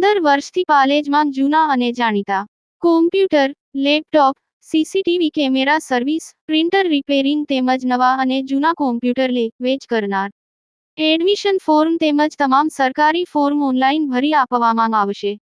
વર્ષથી પાલેજમાં જૂના અને જાણીતા. Computer laptop CCTV camera service printer repairing તેમજ નવા અને જૂના કોમ્પ્યુટર લે, વેચ કરનાર. એડમિશન ફોર્મ તેમજ તમામ સરકારી ફોર્મ ઓનલાઈન ભરી આપવામાં આવશે.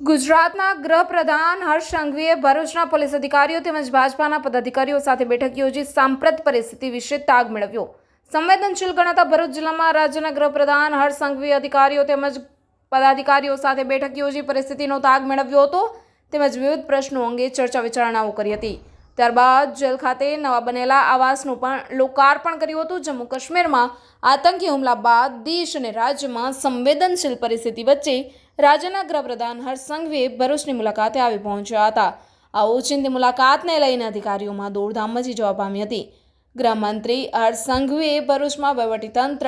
ગુજરાતના ગૃહપ્રધાન હર્ષ સંઘવીએ ભરૂચના પોલીસ અધિકારીઓ તેમજ ભાજપાના પદાધિકારીઓ સાથે બેઠક યોજી સાંપ્રત પરિસ્થિતિ વિશે તાગ મેળવ્યો. સંવેદનશીલ ગણાતા ભરૂચ જિલ્લામાં રાજ્યના ગૃહપ્રધાન હર્ષ અધિકારીઓ તેમજ પદાધિકારીઓ સાથે બેઠક યોજી પરિસ્થિતિનો તાગ મેળવ્યો હતો તેમજ વિવિધ પ્રશ્નો અંગે ચર્ચા વિચારણાઓ કરી હતી. ત્યારબાદ જેલ ખાતે નવા બનેલા આવાસનું પણ લોકાર્પણ કર્યું હતું. જમ્મુ કાશ્મીરમાં આતંકી હુમલા બાદ દેશ અને રાજ્યમાં સંવેદનશીલ પરિસ્થિતિ વચ્ચે રાજ્યના ગૃહપ્રધાન હર્ષ ભરૂચની મુલાકાતે આવી પહોંચ્યા હતા. આ ઓચિંતી મુલાકાતને લઈને અધિકારીઓમાં દોડધામ મચી જવા પામી હતી. ગૃહમંત્રી હર્ષ સંઘવીએ ભરૂચમાં વહીવટીતંત્ર,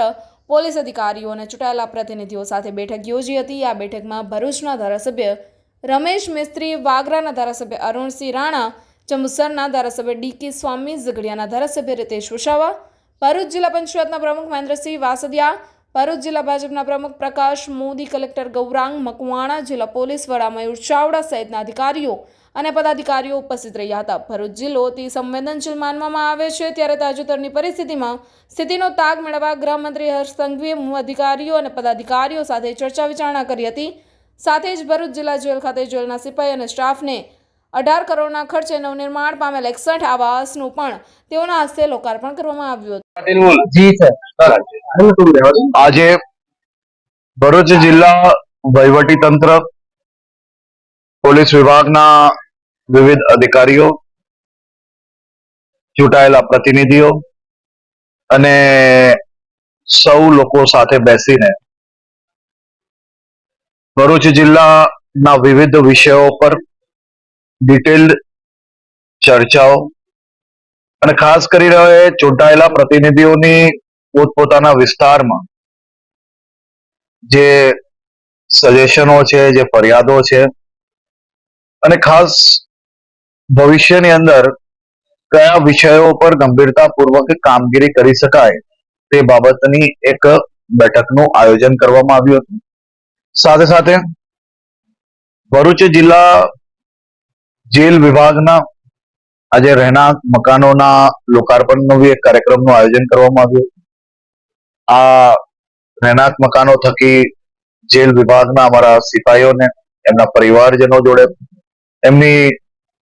પોલીસ અધિકારીઓ અને ચૂંટાયેલા પ્રતિનિધિઓ સાથે બેઠક યોજી હતી. આ બેઠકમાં ભરૂચના ધારાસભ્ય રમેશ મિસ્ત્રી, વાગરાના ધારાસભ્ય અરુણસિંહ રાણા, જંબુસરના ધારાસભ્ય ડીકે સ્વામી ઝઘડિયાના ધારાસભ્ય રીતેશ વસાવા ભરૂચ જિલ્લા પંચાયતના પ્રમુખ મહેન્દ્રસિંહ વાસદિયા ભરૂચ જિલ્લા ભાજપના પ્રમુખ પ્રકાશ મોદી, કલેક્ટર ગૌરાંગ મકવાણા, જિલ્લા પોલીસ વડા મયુર ચાવડા સહિતના અધિકારીઓ અને પદાધિકારીઓ ઉપસ્થિત રહ્યા હતા. ભરૂચ જિલ્લો અતિ સંવેદનશીલ માનવામાં આવે છે. ત્યારે તાજેતરની પરિસ્થિતિમાં સ્થિતિનો તાગ મેળવવા ગૃહમંત્રી હર્ષ સંઘવીએ અધિકારીઓ અને પદાધિકારીઓ સાથે ચર્ચા વિચારણા કરી હતી. સાથે જ ભરૂચ જિલ્લા જેલ ખાતે જેલના સિપાઈ અને સ્ટાફને અઢાર કરોડના ખર્ચે નવનિર્માણ પામેલ એકસઠ આવાસનું પણ તેઓના હસ્તે લોકાર્પણ કરવામાં આવ્યું હતું. આજે ભરૂચ જિલ્લા વહીવટી તંત્ર, પોલીસ વિભાગના વિવિધ અધિકારીઓ, ચૂંટાયેલા પ્રતિનિધિઓ અને સૌ લોકો સાથે બેસીને ભરૂચ જિલ્લાના વિવિધ વિષયો પર ડિટેલ્ડ ચર્ચાઓ અને ખાસ કરીને ચૂંટાયેલા પ્રતિનિધિઓની પોતપોતાના વિસ્તારમાં જે સજેશનો છે, જે ફરિયાદો છે અને ખાસ ભવિષ્યની અંદર કયા વિષયો પર ગંભીરતાપૂર્વક કામગીરી કરી શકાય તે બાબતની એક બેઠકનું આયોજન કરવામાં આવ્યું હતું. સાથે સાથે ભરૂચ જિલ્લા જેલ વિભાગના આજે રહેણાંક, મકાનોના લોકાર્પણનો બી એક કાર્યક્રમનું આયોજન કરવામાં આવ્યું. આ રહેણાંક મકાનો થકી જેલ વિભાગના અમારા સિપાહીઓને, એમના પરિવારજનો જોડે એમની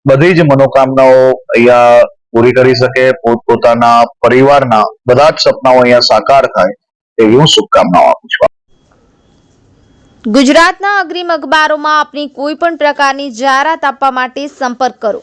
બધી જ મનોકામનાઓ અહીંયા પૂરી કરી શકે, પોતપોતાના પરિવારના બધા જ સપનાઓ અહીંયા સાકાર થાય એવી હું શુભકામનાઓ આપું છું. ગુજરાતના અગ્રીમ અખબારોમાં આપની કોઈ પણ પ્રકારની જાહેરાત આપવા માટે સંપર્ક કરો.